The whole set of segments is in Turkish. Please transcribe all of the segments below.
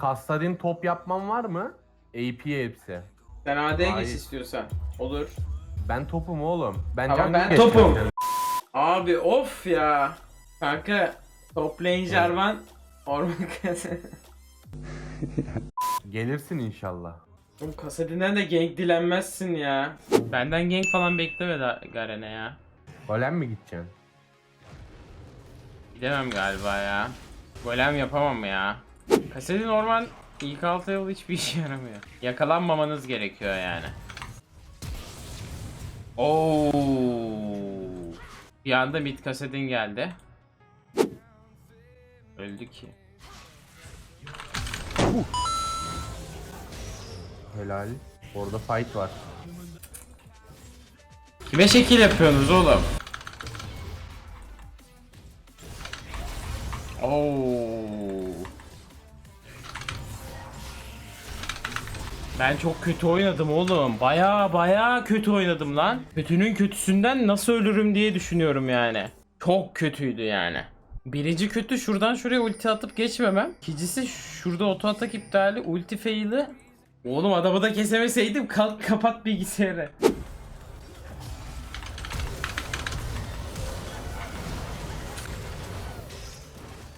Kassadin top yapman var mı? AP hepsi. Sen AD'ye Hayır. geç istiyorsan. Olur. Ben topum oğlum. Ben Tamam, ben geçeceğim topum. yani. Abi of ya. Kanka top lane Jarvan orman kası. Gelirsin inşallah. Oğlum kasetinden de gank dilenmezsin ya. Benden gank falan bekleme da Garen'e ya. Golem mi gideceksin? Gidemem galiba ya. Golem yapamam ya. Kaseti normal ilk altı yıl hiçbir işe yaramıyor. Yakalanmamanız gerekiyor yani. Oo. Bir anda mid kasetin geldi. Öldü ki. Helal. Orada fight var. Kime şekil yapıyorsunuz oğlum? Oo. Ben çok kötü oynadım oğlum. Baya baya kötü oynadım lan. Kötünün kötüsünden nasıl ölürüm diye düşünüyorum yani. Çok kötüydü yani. Birinci kötü şuradan şuraya ulti atıp geçmemem. İkincisi şurada oto atak iptali, ulti fail'i. Oğlum adamı da kesemeseydim kalk kapat bilgisayarı.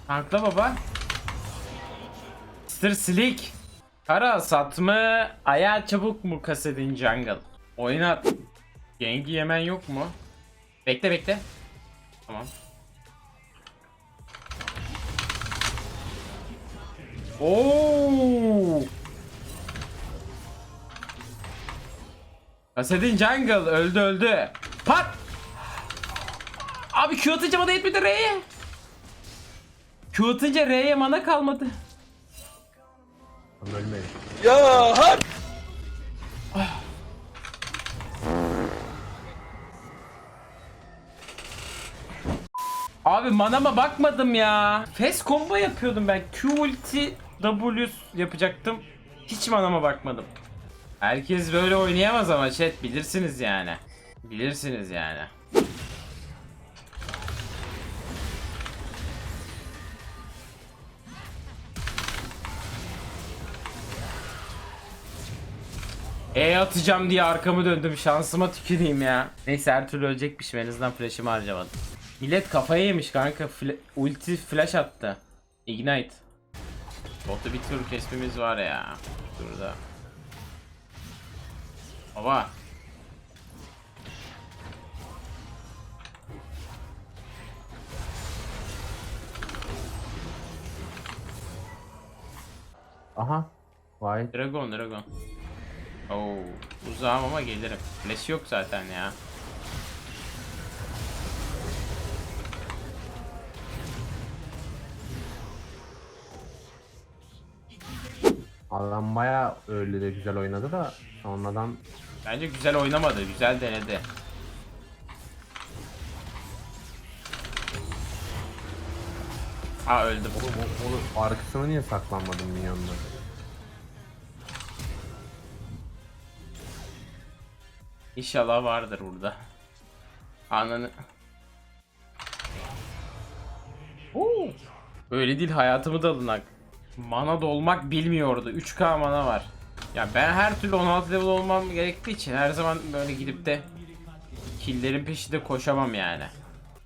Tankla baba. Mr. Slick. Kara sat mı? Ayağı çabuk mu kasedin jungle? Oynat. Gengi yemen yok mu? Bekle bekle. Tamam. Oo! Kasedin jungle öldü öldü. Pat! Abi Q atınca bana yetmedi R'ye. Q atınca R'ye mana kalmadı. Tam ölmedim. Abi manama bakmadım ya. Fast combo yapıyordum ben. Q ulti W yapacaktım. Hiç manama bakmadım. Herkes böyle oynayamaz ama chat bilirsiniz yani. Bilirsiniz yani. E atacağım diye arkamı döndüm şansıma tüküreyim ya. Neyse her türlü ölecekmişim en azından flash'ımı harcamadım. Millet kafayı yemiş kanka Fla- ulti flash attı. Ignite. Botu bir tur kesmemiz var ya. Şurada. Baba. Aha. Vay. Dragon dragon. Oo, uzağım ama gelirim. Flash yok zaten ya. Adam baya öyle de güzel oynadı da sonradan Bence güzel oynamadı, güzel denedi. Aa öldüm. oğlum o, o arkasına niye saklanmadın minyonla? İnşallah vardır burada. Ananı. Oo. Öyle değil hayatımı dalınak. Mana dolmak bilmiyordu. 3k mana var. Ya ben her türlü 16 level olmam gerektiği için her zaman böyle gidip de killerin peşinde koşamam yani.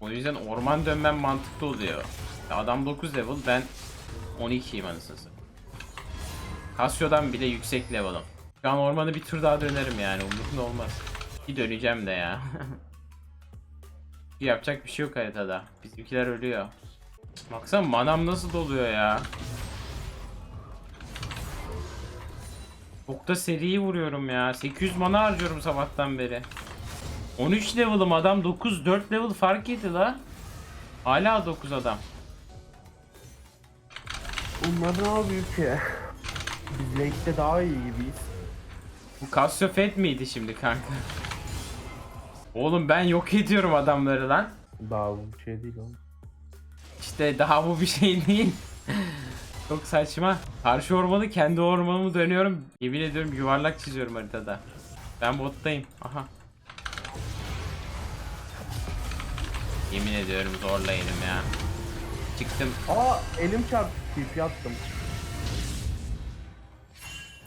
O yüzden orman dönmem mantıklı oluyor. Adam 9 level ben 12'yim anasını. Casio'dan bile yüksek level'ım. Şu an ormanı bir tur daha dönerim yani umurumda olmaz. Bir döneceğim de ya. Yapacak bir şey yok haritada. Bizimkiler ölüyor. Baksana manam nasıl doluyor ya. Çok da seri vuruyorum ya. 800 mana harcıyorum sabahtan beri. 13 level'ım adam 9 4 level fark yedi la. Hala 9 adam. Bunlar ne yapıyor ki? Biz late'de daha iyi gibiyiz. Bu Casio Fed miydi şimdi kanka? Oğlum ben yok ediyorum adamları lan. Daha bu şey değil oğlum. İşte daha bu bir şey değil. Çok saçma. Karşı ormanı kendi ormanımı dönüyorum. Yemin ediyorum yuvarlak çiziyorum haritada. Ben bottayım. Aha. Yemin ediyorum zorla elim ya. Çıktım. Aa elim çarptı. TP attım.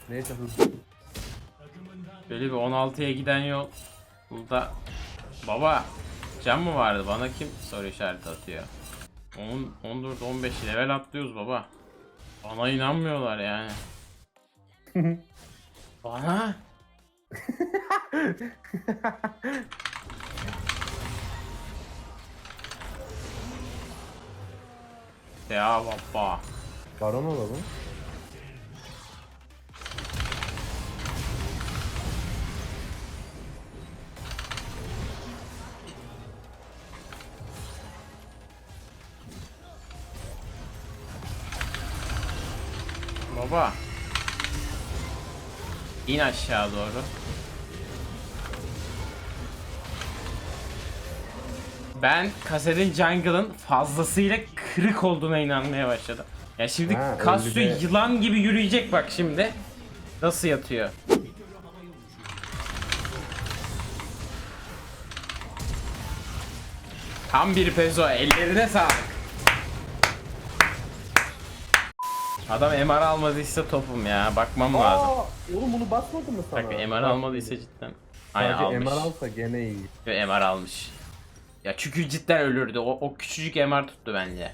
Neyse hızlı. Böyle bir 16'ya giden yol. Burada baba can mı vardı? Bana kim soru işareti atıyor? 10 14 15 level atlıyoruz baba. Bana inanmıyorlar yani. Bana Ya baba. Baron olalım. Baba. İn aşağı doğru. Ben kasetin jungle'ın fazlasıyla kırık olduğuna inanmaya başladım. Ya şimdi Ha, Casio öyle yılan gibi yürüyecek bak şimdi. Nasıl yatıyor? Tam bir pezo. Ellerine sağlık. Adam MR almadıysa topum ya. Bakmam lazım. Aa, oğlum bunu basmadı mı sana? Bak MR almadıysa cidden. Aynen Sadece almış. MR alsa gene iyi. Ve MR almış. Ya çünkü cidden ölürdü. O, o küçücük MR tuttu bence.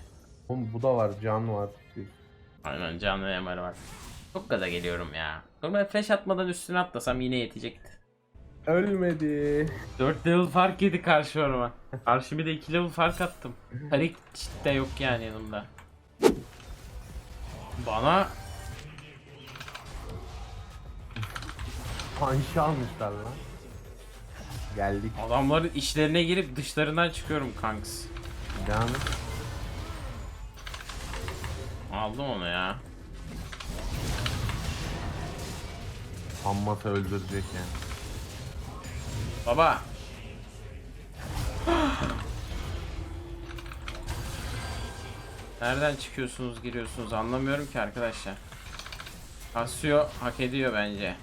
Oğlum bu da var, can var. Aynen canlı MR var. Çok gaza geliyorum ya. Normal flash atmadan üstüne atlasam yine yetecekti. Ölmedi. 4 level fark yedi karşı orma. Karşı bir de 2 level fark attım. Tarik de yok yani yanımda. Bana Panşı almışlar lan. Geldik. adamların içlerine girip dışlarından çıkıyorum kanks. Can. Aldım onu ya. Hammasa öldürecek yani. Baba. Nereden çıkıyorsunuz giriyorsunuz anlamıyorum ki arkadaşlar. Casio hak ediyor bence.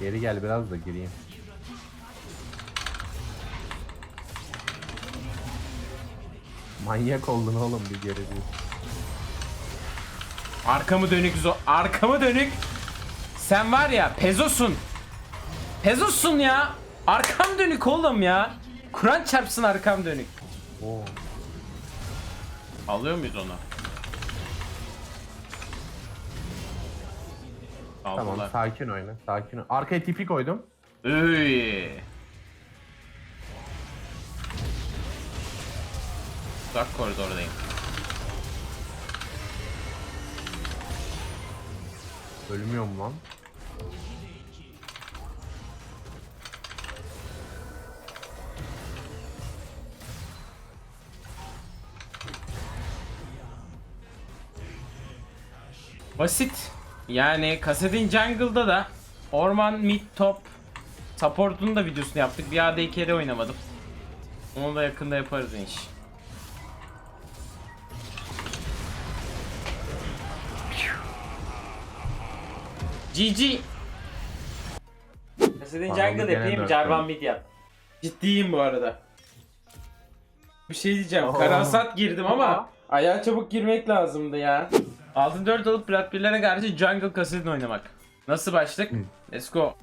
Geri gel biraz da gireyim. Manyak oldun oğlum bir geri bir. Arkamı dönük zo arkamı dönük. Sen var ya pezosun. Pezosun ya. Arkam dönük oğlum ya. Kur'an çarpsın arkam dönük. Oo. Alıyor muyuz onu? Tamam Aldılar. sakin oyna. Sakin oyna. Arkaya tipi koydum. Üy. Uzak koridordayım. Ölmüyorum lan. Basit. Yani kasetin jungle'da da orman mid top support'un da videosunu yaptık. Bir AD kere oynamadım. Onu da yakında yaparız inş. GG. Kasetin jungle yapayım, Jarvan mid yap. Ciddiyim bu arada. Bir şey diyeceğim. Oho. Karasat girdim ama ayağa çabuk girmek lazımdı ya. Altın 4 alıp Plat 1'lere karşı Jungle Kassadin oynamak. Nasıl başlık? Let's go.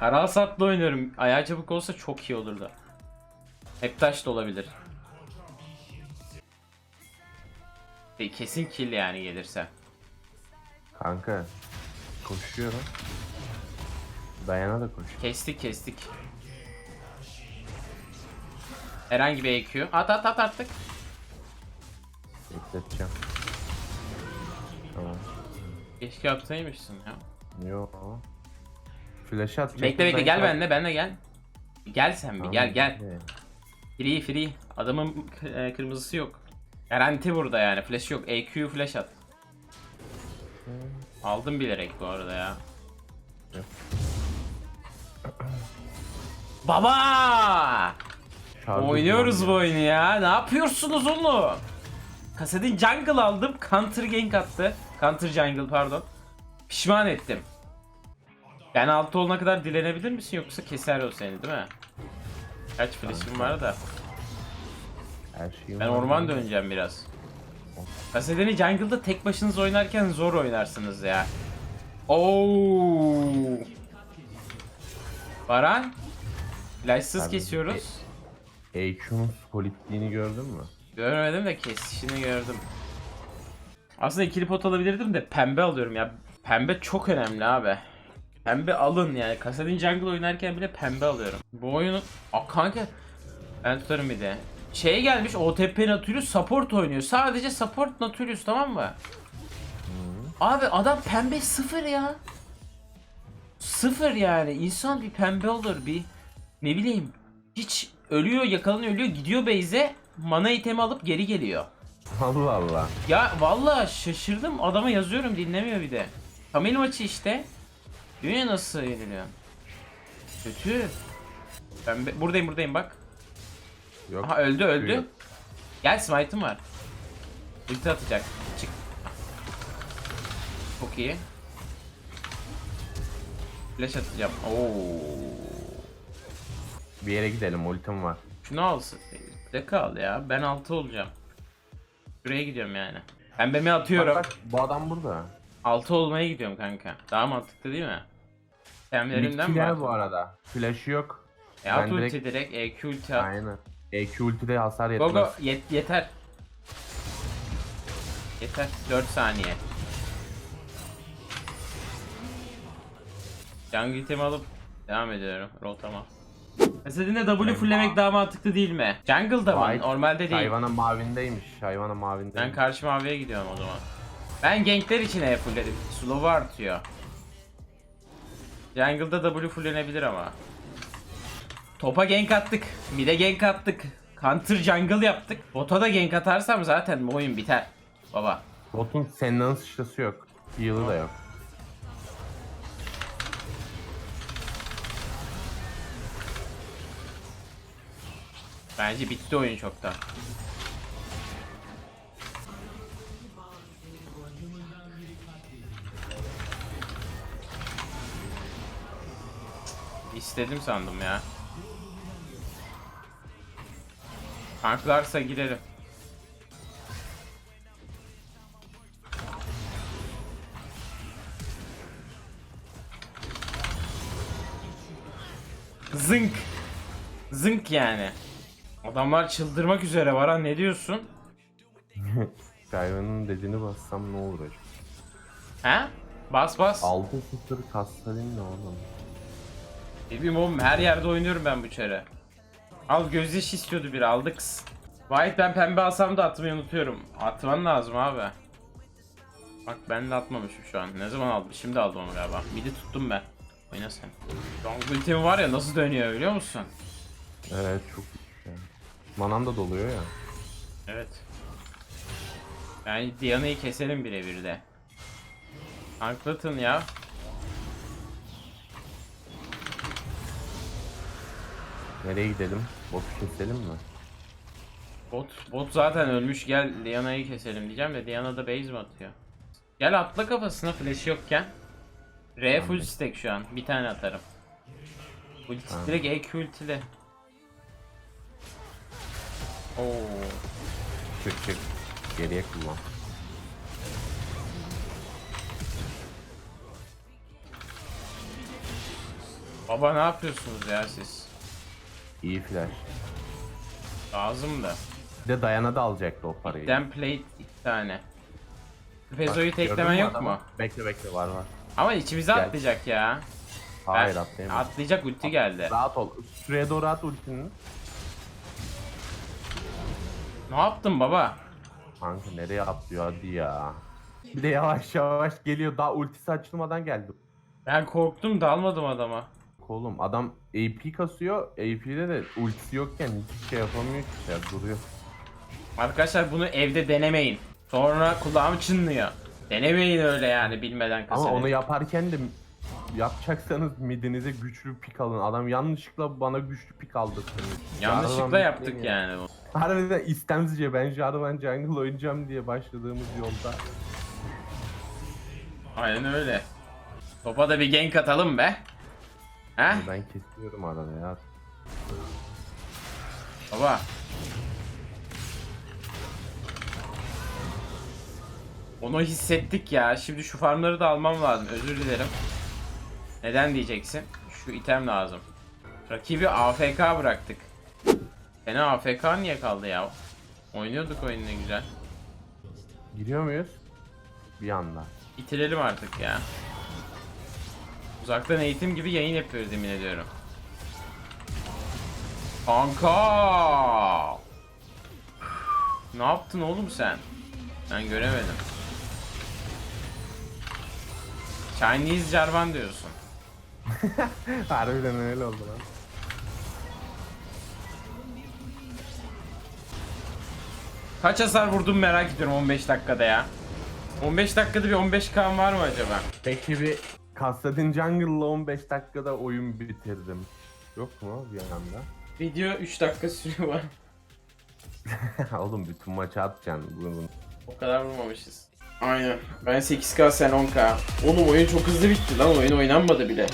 Karasat'la oynuyorum. Ayağı çabuk olsa çok iyi olurdu. Hep taş da olabilir. E, Kesin kill yani gelirse. Kanka. Koşuyorum. Dayana da koş. Kestik kestik. Herhangi bir EQ. At at at attık. Bekleteceğim. Tamam. Keşke atsaymışsın ya. Yo. Flash atacak. Bekle bekle gel benimle benimle gel. Gel sen bir gel gel. Free free. Adamın e, kırmızısı yok. Garanti burada yani. Flash yok. EQ flash at. Aldım bilerek bu arada ya. Baba! Oynuyoruz bu oyunu ya. Ne yapıyorsunuz oğlum? Kasetin jungle aldım. Counter gank attı. Counter jungle pardon. Pişman ettim. Ben altı olana kadar dilenebilir misin yoksa keser o seni değil mi? Kaç flash'im var da. Her şeyim Ben var. orman döneceğim biraz. Kasedeni jungle'da tek başınız oynarken zor oynarsınız ya. Oo. Baran. Flashsız Abi, kesiyoruz. EQ'nun solidliğini gördün mü? Görmedim de kesişini gördüm. Aslında ikili pot alabilirdim de pembe alıyorum ya. Pembe çok önemli abi. Pembe alın yani. Kasadin Jungle oynarken bile pembe alıyorum. Bu oyunu... Aa kanka. Ben tutarım bir de. Şey gelmiş OTP Nautilus support oynuyor. Sadece support Nautilus tamam mı? Abi adam pembe sıfır ya. Sıfır yani. İnsan bir pembe olur bir. Ne bileyim. Hiç ölüyor yakalanıyor ölüyor gidiyor base'e mana itemi alıp geri geliyor. Allah Allah. Ya vallahi şaşırdım adama yazıyorum dinlemiyor bir de. Kamil maçı işte. Dünya nasıl yeniliyor? Kötü. Ben be- buradayım buradayım bak. Yok. Aha öldü öldü. Yok. Gel smite'ım var. Ulti atacak. Çık. Çok iyi. Flash atacağım. Oo. Bir yere gidelim ultim var. Şunu alsın. De kal ya. Ben 6 olacağım. Şuraya gidiyorum yani. Pembemi atıyorum. Bak, bak, bu adam burada. 6 olmaya gidiyorum kanka. Daha mantıklı değil mi? Pemlerimden mi? Bitkiler bu arada. Flash'ı yok. E at Ben ulti direkt. EQ ulti at. Aynen. EQ ultide hasar yetmez. go. Yet- yeter. Yeter. 4 saniye. Jungle itemi alıp devam ediyorum rotama. Mesela W fulllemek daha mantıklı değil mi? Jungle'da mı? White, Normalde değil. Hayvanın mavindeymiş. Hayvanın mavindeymiş. Ben karşı maviye gidiyorum o zaman. Ben gankler için E fullledim. Slow'u artıyor. Jungle'da W fulllenebilir ama. Topa gank attık. Mid'e gank attık. Counter jungle yaptık. Bota da gank atarsam zaten bu oyun biter. Baba. Botun Senna'nın sıçrası yok. Heal'ı da yok. Bence bitti oyun çoktan. İstedim sandım ya. Tanklarsa girelim. Zınk. Zınk yani. Adamlar çıldırmak üzere Varan ne diyorsun? Hayvanın dediğini bassam ne olur acaba? He? Bas bas. 6-0 kastalin ne oğlum? Ne bileyim oğlum her yerde oynuyorum ben bu çare. Al gözyaşı istiyordu biri aldık. White ben pembe alsam da atmayı unutuyorum. Atman lazım abi. Bak ben de atmamışım şu an. Ne zaman aldım? Şimdi aldım onu galiba. Midi tuttum ben. Oyna sen. Ultim var ya nasıl dönüyor biliyor musun? Evet çok. Manam da doluyor ya. Evet. Yani Diana'yı keselim birebir de. Tanklatın ya. Nereye gidelim? Botu keselim mi? Bot, bot zaten ölmüş gel Diana'yı keselim diyeceğim de Diana da base mi atıyor? Gel atla kafasına flash yokken. R full stack şu an. Bir tane atarım. Ulti direkt EQ ultili. Oo. Çık çık. Geriye kullan. Baba ne yapıyorsunuz ya siz? İyi flash. Lazım da. Bir de Dayana da alacaktı o parayı. Den plate iki tane. Bak, gördün teklemen mü yok adamı? mu? Bekle bekle var var. Ama içimize Gel. atlayacak ya. Hayır Ben- atlayamaz. Atlayacak ulti geldi. Rahat ol. Şuraya doğru at ultini. Ne yaptın baba? Kanka nereye atlıyor hadi ya. Bir de yavaş yavaş geliyor. Daha ultisi açılmadan geldi. Ben korktum dalmadım adama. Oğlum adam AP kasıyor. AP'de de ultisi yokken hiçbir şey yapamıyor ki ya duruyor. Arkadaşlar bunu evde denemeyin. Sonra kulağım çınlıyor. Denemeyin öyle yani bilmeden Ama kasayı. onu yaparken de yapacaksanız midinize güçlü pik alın. Adam yanlışlıkla bana güçlü pik aldırtmış. Yanlışlıkla yaptık yani bunu. Harbiden istemsizce ben Jarvan Jungle oynayacağım diye başladığımız yolda. Aynen öyle. Topa da bir gank atalım be. He? Ben kesiyorum arada ya. Baba. Onu hissettik ya. Şimdi şu farmları da almam lazım. Özür dilerim. Neden diyeceksin? Şu item lazım. Rakibi AFK bıraktık. Fena AFK niye kaldı ya? Oynuyorduk oyunu güzel. Giriyor muyuz? Bir anda. Bitirelim artık ya. Uzaktan eğitim gibi yayın yapıyoruz yemin ediyorum. Kanka! Ne yaptın oğlum sen? Ben göremedim. Chinese Jarvan diyorsun. Harbiden öyle oldu lan. Kaç hasar vurdum merak ediyorum 15 dakikada ya. 15 dakikada bir 15k var mı acaba? Peki bir Kassadin Jungle'la 15 dakikada oyun bitirdim. Yok mu bir anda? Video 3 dakika sürüyor var. Oğlum bütün maçı atacaksın bunun. O kadar vurmamışız. Aynen. Ben 8k sen 10k. Oğlum oyun çok hızlı bitti lan. Oyun oynanmadı bile.